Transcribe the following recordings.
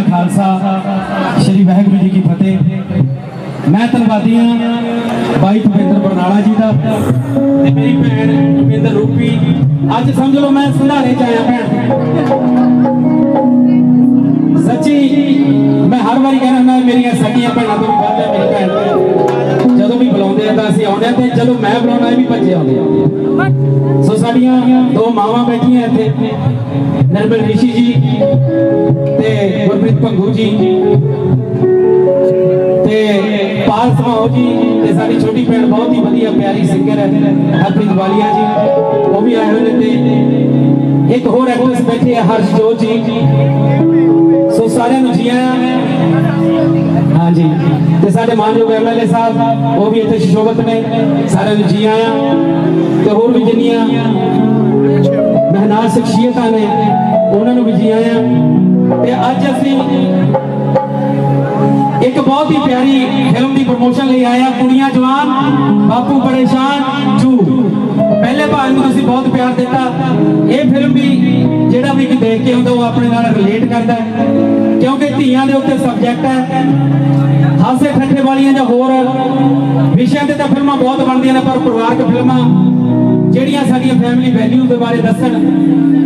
ਵਾਹਿਗੁਰੂ ਜੀ ਕਾ ਖਾਲਸਾ ਸ੍ਰੀ ਵਾਹਿਗੁਰੂ ਜੀ ਕੀ ਫਤਿਹ ਮੈਂ ਧੰਨਵਾਦੀ ਹਾਂ ਬਾਈ ਭੁਪਿੰਦਰ ਬਰਨਾਲਾ ਜੀ ਦਾ ਤੇ ਮੇਰੀ ਭੈਣ ਭੁਪਿੰਦਰ ਰੂਪੀ ਅੱਜ ਸਮਝ ਲਓ ਮੈਂ ਸੰਧਾਰੇ ਚ ਆਇਆ ਭੈਣ ਸੱਚੀ ਮੈਂ ਹਰ ਵਾਰੀ ਕਹਿੰਦਾ ਮੈਂ ਮੇਰੀਆਂ ਤਾਂ ਤੇ ਜਦੋਂ ਮੈਂ ਬੁਲਾਉਣਾ ਵੀ ਭੱਜੇ ਆਉਂਦੇ ਆ। ਸੋ ਸਾਡੀਆਂ ਦੋ ਮਾਵਾਂ ਬੈਠੀਆਂ ਇੱਥੇ, ਨਰਮਲ ਰਿਸ਼ੀ ਜੀ ਤੇ ਗੁਰਪ੍ਰੀਤ ਭੰਗੂ ਜੀ ਤੇ ਪਾਲ ਸਮਾਓ ਜੀ। ਤੇ ਸਾਡੀ ਛੋਟੀ ਭੈਣ ਬਹੁਤ ਹੀ ਵਧੀਆ, ਪਿਆਰੀ ਸਿੰਗਰ ਹੈ, ਹਰਪ੍ਰੀਤ ਵਾਲੀਆ ਜੀ। ਉਹ ਵੀ ਆਏ ਹੋਏ ਨੇ ਤੇ ਇੱਕ ਹੋਰ ਐਕਟਰਸ ਬੈਠੇ ਆ, ਹਰਸ਼ਜੋਤ ਜੀ। ਸੋ ਸਾਰਿਆਂ ਨੂੰ ਜੀ ਆਇਆਂ। ਹਾਂਜੀ ਤੇ ਸਾਡੇ ਮਾਨਯੋਗ ਐਮਐਲਏ ਸਾਹਿਬ, ਉਹ ਵੀ ਇੱਥੇ ਸ਼ਿਸ਼ੋਭਤ ਨੇ। ਸਾਰਿਆਂ ਨੂੰ ਜੀ ਆਇਆਂ। ਤੇ ਹੋਰ ਵੀ ਜਿੰਨੀਆਂ ਮਹਿਨਾਜ਼ ਸ਼ਖਸੀਅਤਾਂ ਨੇ, ਉਹਨਾਂ ਨੂੰ ਵੀ ਜੀ ਆਇਆਂ। ਤੇ ਅੱਜ ਅਸੀਂ ਇੱਕ ਬਹੁਤ ਹੀ ਪਿਆਰੀ ਫਿਲਮ ਦੀ ਪ੍ਰਮੋਸ਼ਨ ਲਈ ਆਇਆ ਕੁੜੀਆਂ ਜਵਾਨ, ਬਾਪੂ ਪਰੇਸ਼ਾਨ, ਜੂ। ਪਹਿਲੇ ਭਾਗ ਨੂੰ ਤੁਸੀਂ ਬਹੁਤ ਪਿਆਰ ਦਿੱਤਾ। ਇਹ ਫਿਲਮ ਵੀ ਜਿਹੜਾ ਵੀ ਕੋਈ ਦੇਖ ਕੇ ਆਉਂਦਾ ਉਹ ਆਪਣੇ ਨਾਲ ਰਿਲੇਟ ਕਰਦਾ ਕਿਉਂਕਿ ਧੀਆਂ ਦੇ ਉੱਤੇ ਸਬਜੈਕਟ ਹੈ। ਹਾਸੇ ਠੱਠੇ ਵਾਲੀਆਂ ਜਾਂ ਹੋਰ ਵਿਸ਼ਿਆਂ ਤੇ ਤਾਂ ਫਿਲਮਾਂ ਬਹੁਤ ਬਣਦੀਆਂ ਨੇ, ਪਰ ਪਰਿਵਾਰਕ ਫਿਲਮਾਂ ਜਿਹੜੀਆਂ ਸਾਡੀਆਂ ਫੈਮਿਲੀ ਵੈਲਿਊ ਦੇ ਬਾਰੇ ਦੱਸਣ,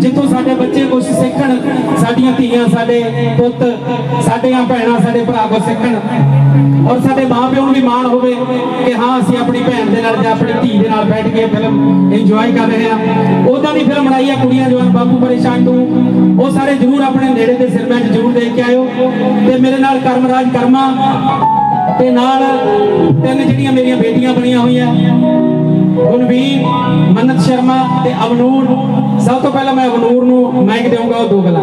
ਜਿੱਥੋਂ ਸਾਡੇ ਬੱਚੇ ਕੁਝ ਸਿੱਖਣ, ਸਾਡੀਆਂ ਧੀਆਂ, ਸਾਡੇ ਪੁੱਤ, ਸਾਡੀਆਂ ਭੈਣਾਂ, ਸਾਡੇ ਭਰਾ ਕੋ ਸਿੱਖਣ। ਔਰ ਸਾਡੇ ਮਾਪਿਆਂ ਨੂੰ ਵੀ ਮਾਣ ਹੋਵੇ ਕਿ ਹਾਂ, ਅਸੀਂ ਆਪਣੀ ਭੈਣ ਦੇ ਨਾਲ ਜਾਂ ਆਪਣੀ ਧੀ ਦੇ ਨਾਲ ਬੈਠ ਕੇ ਫਿਲਮ ਇੰਜੋਏ ਕਰ ਰਹੇ ਹਾਂ। ਉਦਾਂ ਦੀ ਫਿਲਮ ਬਣਾਈ ਆ ਕੁੜੀਆਂ ਜਵਾਨ, ਬਾਪੂ ਪਰੇਸ਼ਾਨ ਤੋਂ। ਉਹ ਸਾਰੇ ਜ਼ਰੂਰ ਆਪਣੇ ਨੇੜੇ ਦੇ ਸਿਨੇਮਾ 'ਚ ਜ਼ਰੂਰ ਦੇਖ ਕੇ ਆਇਓ। ਤੇ ਮੇਰੇ ਨਾਲ ਕਰਮਰਾਜ ਕਰਮਾ, ਤੇ ਨਾਲ ਤਿੰਨ ਜਿਹੜੀਆਂ ਮੇਰੀਆਂ ਬੇਟੀਆਂ ਬਣੀਆਂ ਹੋਈਆਂ। ਗੁਣਵੀਰ, ਮਨਤ ਸ਼ਰਮਾ ਤੇ ਅਵਨੂਰ। ਸਭ ਤੋਂ ਪਹਿਲਾਂ ਮੈਂ ਅਵਨੂਰ ਨੂੰ ਮਾਈਕ ਦੇਵਾਂਗਾ ਉਹ ਦੋ ਗੱਲਾਂ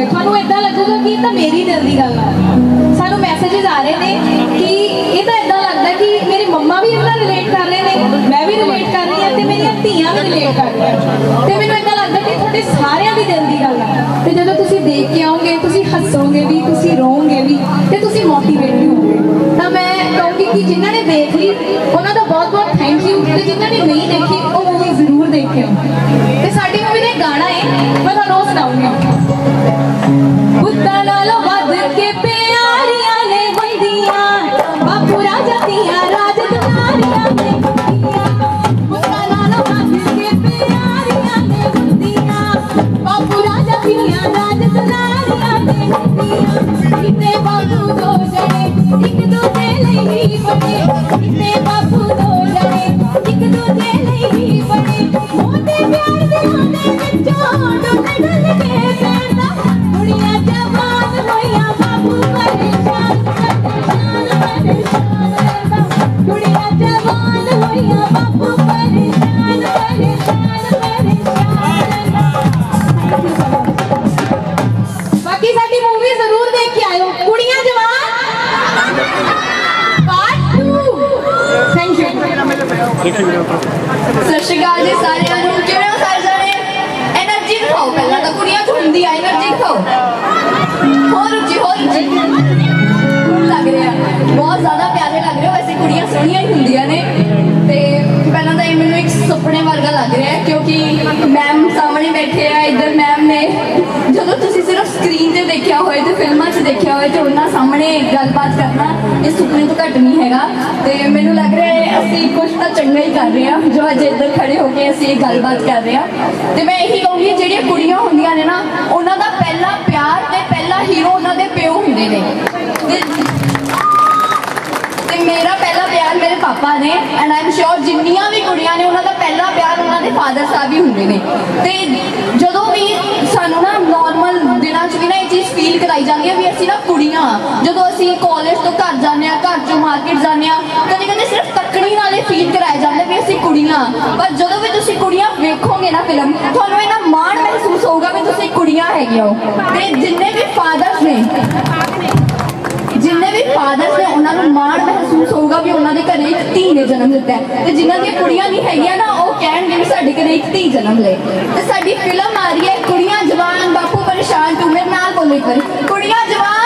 ਰਿਲੇਟ ਤੁਹਾਨੂੰ ਇਦਾਂ ਲੱਗੂਗਾ ਕਿ ਇਹ ਤਾਂ ਮੇਰੀ ਦਿਲ ਦੀ ਗੱਲ ਆ। ਸਾਨੂੰ ਮੈਸੇजेस ਆ ਰਹੇ ਨੇ ਕਿ ਇਹ ਤਾਂ ਇਦਾਂ ਲੱਗਦਾ ਕਿ ਮੇਰੇ ਮੰਮਾ ਵੀ ਇਹਦੇ ਰਿਲੇਟ ਕਰ ਰਹੇ ਨੇ, ਮੈਂ ਵੀ ਰਿਲੇਟ ਕਰ ਰਹੀ ਹਾਂ ਤੇ ਮੇਰੀਆਂ ਧੀਆਂ ਵੀ ਰਿਲੇਟ ਕਰ ਰਹੀਆਂ। ਤੇ ਮੈਨੂੰ ਇਦਾਂ ਲੱਗਦਾ ਕਿ ਤੁਹਾਡੇ ਸਾਰਿਆਂ ਦੀ ਦਿਲ ਦੀ ਗੱਲ ਜਵਾਨ ਹੋਇਆ ਬਾਪੂ ਪਰੇਸ਼ਾਨ ਪਰੇਸ਼ਾਨ ਪਰੇਸ਼ਾਨ ਬਾਕੀ ਸਾਡੀ ਮੂਵੀ ਜ਼ਰੂਰ ਦੇਖ ਕੇ ਆਇਓ। ਕੁੜੀਆਂ, ਜਵਾਨ। ਪਾਰਟ 2 ਥੈਂਕ ਯੂ ਸਤਿ ਸ਼੍ਰੀ ਅਕਾਲ ਜੀ ਸਾਰਿਆਂ ਨੂੰ। ਕਿਵੇਂ ਹੋ ਸਾਰੇ ਜਣੇ? એનર્ਜੀ ਖਾਓ ਪਹਿਲਾਂ ਤਾਂ। ਕੁੜੀਆਂ ਚ ਹੁੰਦੀ ਆ એનર્ਜੀ ਖਾਓ ਹੋਰ ਜੀ ਹੋਰ ਜੀ ਲੱਗ ਰਿਹਾ। ਬਹੁਤ ਜ਼ਿਆਦਾ ਪਿਆਰ ਕੁੜੀਆਂ ਸੋਹਣੀਆਂ ਹੀ ਹੁੰਦੀਆਂ ਨੇ। ਤੇ ਪਹਿਲਾਂ ਤਾਂ ਇਹ ਮੈਨੂੰ ਇੱਕ ਸੁਪਨੇ ਵਰਗਾ ਲੱਗ ਰਿਹਾ ਹੈ, ਕਿਉਂਕਿ ਮੈਮ ਸਾਹਮਣੇ ਬੈਠੇ ਆ, ਇੱਧਰ ਮੈਮ ਨੇ ਜਦੋਂ ਤੁਸੀਂ ਸਿਰਫ ਸਕਰੀਨ ਤੇ ਦੇਖਿਆ ਹੋਏ ਤੇ ਫਿਲਮਾਂ 'ਚ ਦੇਖਿਆ ਹੋਏ ਤੇ ਉਹਨਾਂ ਸਾਹਮਣੇ ਗੱਲਬਾਤ ਕਰਨਾ, ਇਹ ਸੁਪਨੇ ਤੋਂ ਘੱਟ ਨਹੀਂ ਹੈਗਾ। ਤੇ ਮੈਨੂੰ ਲੱਗ ਰਿਹਾ ਹੈ, ਅਸੀਂ ਕੁਝ ਤਾਂ ਚੰਗਾ ਹੀ ਕਰ ਰਹੇ ਹਾਂ, ਜੋ ਅੱਜ ਇੱਧਰ ਖੜੇ ਹੋ ਕੇ ਅਸੀਂ ਇਹ ਗੱਲਬਾਤ ਕਰ ਰਹੇ ਹਾਂ। ਤੇ ਮੈਂ ਇਹੀ ਕਹੂੰਗੀ, ਜਿਹੜੀਆਂ ਕੁੜੀਆਂ ਹੁੰਦੀਆਂ ਨੇ ਨਾ, ਉਹਨਾਂ ਦਾ ਪਹਿਲਾ ਪਿਆਰ ਤੇ ਪਹਿਲਾ ਹੀਰੋ ਉਹਨਾਂ ਦੇ ਪਿਓ ਹੁੰਦੇ ਨੇ। ਪਾਪਾ ਨੇ ਐਂਡ ਆਮ ਸ਼ੋਰ ਜਿੰਨੀਆਂ ਵੀ ਕੁੜੀਆਂ ਨੇ, ਉਹਨਾਂ ਦਾ ਪਹਿਲਾ ਪਿਆਰ ਉਹਨਾਂ ਦੇ ਫਾਦਰ ਸਾਹਿਬ ਹੀ ਹੁੰਦੇ ਨੇ। ਤੇ ਜਦੋਂ ਵੀ ਸਾਨੂੰ ਨਾ ਨਾਰਮਲ ਦਿਨਾਂ 'ਚ ਵੀ ਨਾ ਇਹ ਚੀਜ਼ ਫੀਲ ਕਰਾਈ ਜਾਂਦੀ ਹੈ ਵੀ ਅਸੀਂ ਨਾ ਕੁੜੀਆਂ ਜਦੋਂ ਅਸੀਂ ਕਾਲਜ ਤੋਂ ਘਰ ਜਾਂਦੇ ਆ ਘਰ ਚੋਂ ਮਾਰਕੀਟ ਜਾਂਦੇ ਆ ਕਦੇ ਕਦੇ ਸਿਰਫ ਤੱਕਣੀ ਨਾਲੇ ਫੀਲ ਕਰਾਇਆ ਜਾਂਦਾ ਵੀ ਅਸੀਂ ਕੁੜੀਆਂ ਪਰ ਜਦੋਂ ਵੀ ਤੁਸੀਂ ਕੁੜੀਆਂ ਵੇਖੋਗੇ ਨਾ ਫਿਲਮ ਤੁਹਾਨੂੰ ਇਹਨਾਂ ਮਾਣ ਮਹਿਸੂਸ ਹੋਊਗਾ ਵੀ ਤੁਸੀਂ ਕੁੜੀਆਂ ਹੈਗੀਆਂ ਹੋ। ਤੇ ਜਿੰਨੇ ਵੀ ਫਾਦਰਸ ਨੇ ਜਿੰਨੇ ਵੀ ਫਾਦਰਸ ਨੇ ਉਹਨਾਂ ਨੂੰ ਮਾਣ ਮਹਿਸੂਸ ਹੋਊਗਾ ਵੀ ਉਹਨਾਂ ਦੇ ਘਰੇ ਇੱਕ ਧੀ ਨੇ ਜਨਮ ਦਿੱਤਾ ਤੇ ਜਿਨ੍ਹਾਂ ਦੀਆਂ ਕੁੜੀਆਂ ਨਹੀਂ ਹੈਗੀਆਂ ਨਾ, ਉਹ ਕਹਿਣਗੇ ਵੀ ਸਾਡੇ ਘਰੇ ਇੱਕ ਧੀ ਜਨਮ ਲਏ। ਤੇ ਸਾਡੀ ਫਿਲਮ ਆ ਰਹੀ ਹੈ, ਕੁੜੀਆਂ ਜਵਾਨ, ਬਾਪੂ ਪਰੇਸ਼ਾਨ, ਤੂੰ ਮੇਰੇ ਨਾਲ ਬੋਲੋ ਇੱਕ ਕੁੜੀਆਂ ਜਵਾਨ,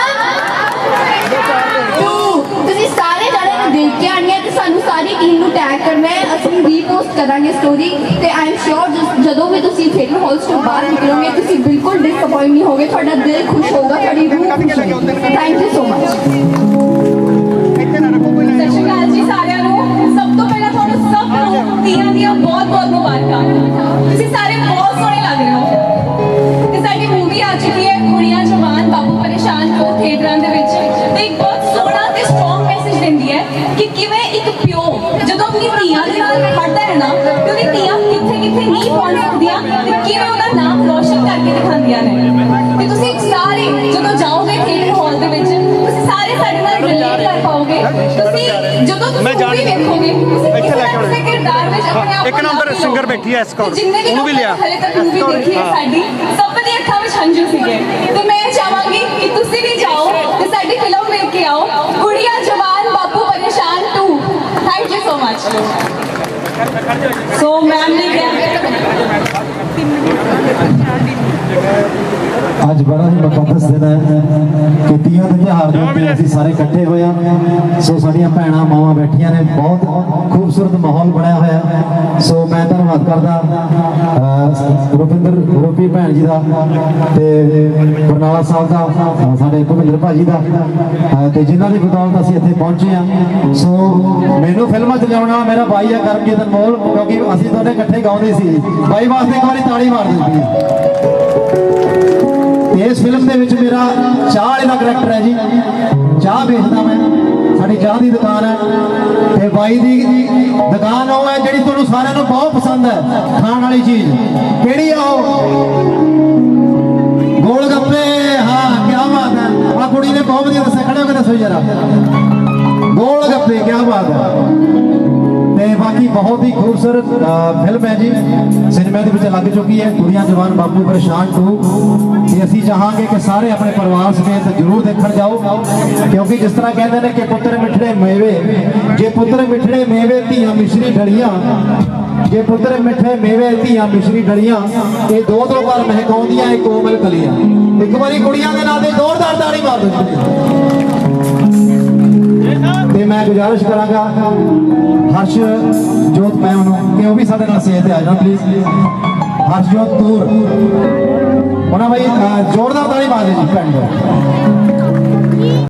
ਤੂੰ, ਤੁਸੀਂ ਸਾਰੇ ਜਣੇ ਨੂੰ ਦੇਖ ਕੇ ਆਣੀ ਤੇ ਸਾਨੂੰ ਸਾਰੀ ਟੀਮ ਨੂੰ ਟੈਗ ਕਰਨਾ ਹੈ। ਅਸੀਂ ਰੀਪੋਸਟ ਕਰਾਂਗੇ ਸਟੋਰੀ ਤੇ ਆਈ ਐਮ ਸ਼ੋਰ ਜਦੋਂ ਵੀ ਤੁਸੀਂ ਥੀਏਟਰ ਹਾਲਸ ਤੋਂ ਬਾਹਰ ਨਿਕਲੋਗੇ, ਤੁਸੀਂ ਬਿਲਕੁਲ ਡਿਸਅਪਾਇੰਟ ਨਹੀਂ ਹੋਗੇ ਤੁਹਾਡਾ ਦਿਲ ਖੁਸ਼ ਹੋਊਗਾ, ਤੁਹਾਡੀ ਰੂਹ ਖੁਸ਼ ਹੋਊਗੀ। ਥੈਂਕ ਯੂ ਸੋ ਮਚ ਹੈ ਕਿ ਕਿਵੇਂ ਇੱਕ ਪਿਓ ਜਦੋਂ ਆਪਣੀ ਧੀਆਂ ਦੇ ਨਾਲ ਖੜਦਾ ਹੈ ਨਾ ਤੇ ਉਹਦੀ ਧੀਆਂ ਕਿੱਥੇ ਕਿੱਥੇ ਨਹੀਂ ਪਹੁੰਚ ਸਕਦੀਆਂ ਤੇ ਕਿਵੇਂ ਉਹਦਾ ਨਾਮ ਰੋਸ਼ਨ ਕਰਕੇ ਦਿਖਾਉਂਦੀਆਂ ਨੇ ਤੇ ਤੁਸੀਂ ਸਾਰੇ ਜਦੋਂ ਜਾਓਗੇ ਥੀਏਟਰ ਹਾਲ ਦੇ ਵਿੱਚ ਤੁਸੀਂ ਸਾਰੇ ਸਾਡੇ ਨਾਲ ਰਿਲੇਟ ਕਰ ਪਾਓਗੇ ਤੁਸੀਂ ਜਦੋਂ ਤੁਸੀਂ ਮੈਂ ਜਾਣ- movie ਵੇਖੋਗੇ ਇੱਥੇ ਲੈ ਕੇ ਆਉਣਾ। ਕਿਸੇ ਕਿਰਦਾਰ ਵਿੱਚ ਆਪਣੇ ਆਪ ਇੱਕ ਨੰਬਰ ਲਓ। ਬੈਠੀ ਹੈ ਵੀ ਉਹਨੂੰ ਵੀ ਲਿਆ। ਹਲੇ ਤੱਕ ਮੂਵੀ ਦੇਖੀ ਹਾਂ। ਸਾਡੀ ਸਭ ਦੀ ਅੱਖਾਂ ਵਿੱਚ ਹੰਝੂ ਸੀਗੇ ਤੇ ਮੈਂ ਚਾਹਾਂਗੀ ਕਿ ਤੁਸੀਂ ਵੀ ਜਾਓ ਥੈਂਕ ਯੂ ਸੋ ਮੈਮ ਨੇ ਕਿਹਾ ਅੱਜ ਬੜਾ ਹੀ ਮੁਕੱਦਸ ਦਿਨ ਹੈ ਕਿ ਤੀਆਂ ਦੇ ਤਿਉਹਾਰ ਦੇ ਉੱਤੇ ਅਸੀਂ ਸਾਰੇ ਇਕੱਠੇ ਹੋਏ ਹਾਂ। ਸੋ ਸਾਡੀਆਂ ਭੈਣਾਂ ਮਾਵਾਂ ਬੈਠੀਆਂ ਨੇ ਬਹੁਤ ਖੂਬਸੂਰਤ ਮਾਹੌਲ ਬਣਿਆ ਹੋਇਆ ਸੋ ਮੈਂ ਧੰਨਵਾਦ ਕਰਦਾ ਰੁਪਿੰਦਰ ਰੂਪੀ ਭੈਣ ਜੀ ਦਾ ਤੇ ਬਰਨਾਲਾ ਸਾਹਿਬ ਦਾ ਸਾਡੇ ਭੁਪਿੰਦਰ ਭਾਜੀ ਦਾ। ਅਹ, ਤੇ ਜਿਨ੍ਹਾਂ ਦੀ ਬਦੌਲਤ ਅਸੀਂ ਇੱਥੇ ਪਹੁੰਚੇ ਹਾਂ। ਸੋ ਮੈਨੂੰ ਫਿਲਮਾਂ 'ਚ ਲਿਆਉਣ ਵਾਲਾ ਮੇਰਾ ਭਾਈ ਹੈ ਕਰਮਜੀਤ ਅਨਮੋਲ ਕਿਉਂਕਿ ਅਸੀਂ ਦੋਨੇ ਇਕੱਠੇ ਗਾਉਂਦੇ ਸੀ। ਬਾਈ ਵਾਸਤੇ ਇੱਕ ਵਾਰੀ ਤਾੜੀ ਮਾਰ ਦਿੰਦੀ ਇਸ ਫਿਲਮ ਦੇ ਵਿੱਚ ਮੇਰਾ ਚਾਹ ਦਾ ਕਰੈਕਟਰ ਹੈ ਜੀ। ਚਾਹ ਵੇਚਦਾ ਮੈਂ। ਸਾਡੀ ਚਾਹ ਦੀ ਦੁਕਾਨ ਹੈ। ਤੇ ਬਾਈ ਦੀ ਦੁਕਾਨ ਉਹ ਹੈ ਜਿਹੜੀ ਤੁਹਾਨੂੰ ਸਾਰਿਆਂ ਨੂੰ ਬਹੁਤ ਪਸੰਦ ਹੈ। ਖਾਣ ਵਾਲੀ ਚੀਜ਼। ਕਿਹੜੀ ਆ ਉਹ? ਗੋਲ ਗੱਪੇ ਹਾਂ ਕੀ ਬਾਤ ਹੈ। ਆ ਕੁੜੀ ਨੇ ਬਹੁਤ ਵਧੀਆ ਦੱਸਿਆ। ਖੜੇ ਹੋ ਕੇ ਦੱਸੋ ਜਰਾ। ਤੇ ਬਹੁਤ ਹੀ ਖੂਬਸੂਰਤ ਫਿਲਮ ਹੈ ਜੀ। ਸਿਨੇਮਾ ਦੇ ਵਿੱਚ ਲੱਗ ਚੁੱਕੀ ਹੈ। ਕੁੜੀਆਂ, ਜਵਾਨ, ਬਾਪੂ ਪਰੇਸ਼ਾਨ 2 ਤੇ ਅਸੀਂ ਚਾਹਾਂਗੇ ਕਿ ਸਾਰੇ ਆਪਣੇ ਪਰਿਵਾਰ ਸਮੇਤ ਜਰੂਰ ਦੇਖਣ ਜਾਓ। ਕਿਉਂਕਿ ਜਿਸ ਤਰ੍ਹਾਂ ਕਹਿੰਦੇ ਨੇ ਕਿ ਪੁੱਤਰ ਮਿੱਠੜੇ ਮੇਵੇ। ਜੇ ਪੁੱਤਰ ਮਿੱਠੜੇ ਮੇਵੇ, ਧੀਆਂ ਮਿਸ਼ਰੀ ਢੜੀਆਂ ਜੇ ਪੁੱਤਰ ਮਿੱਠੇ ਮੇਵੇ, ਧੀਆਂ ਮਿਸ਼ਰੀ ਢੜੀਆਂ ਇਹ ਦੋ ਦੋ ਵਾਰ ਮਹਿਕਾਉਂਦੀਆਂ, ਇਹ ਕੋਮਲ ਕਲੀਆਂ। ਇੱਕ ਵਾਰੀ ਕੁੜੀਆਂ ਦੇ ਨਾਂ ਤੇ ਜ਼ੋਰਦਾਰ ਤਾੜੀ ਮਾਰ ਦਿਓ ਤੇ ਮੈਂ ਗੁਜ਼ਾਰਿਸ਼ ਕਰਾਂਗਾ। ਹਰਸ਼, ਜੋਤ, ਮੈਂ ਉਹਨੂੰ, ਕਿ ਉਹ ਵੀ ਸਾਡੇ ਨਾਲ ਸੇਜ ਤੇ ਆ ਜਾਣ ਪਲੀਜ਼ ਹਰਸ਼, ਜੋਤ ਤੂਰ ਉਹਨਾਂ ਬਾਈ ਜ਼ੋਰਦਾਰ ਤਾੜੀ ਮਾਰ ਦਿਓ ਜੀ, ਭੈਣ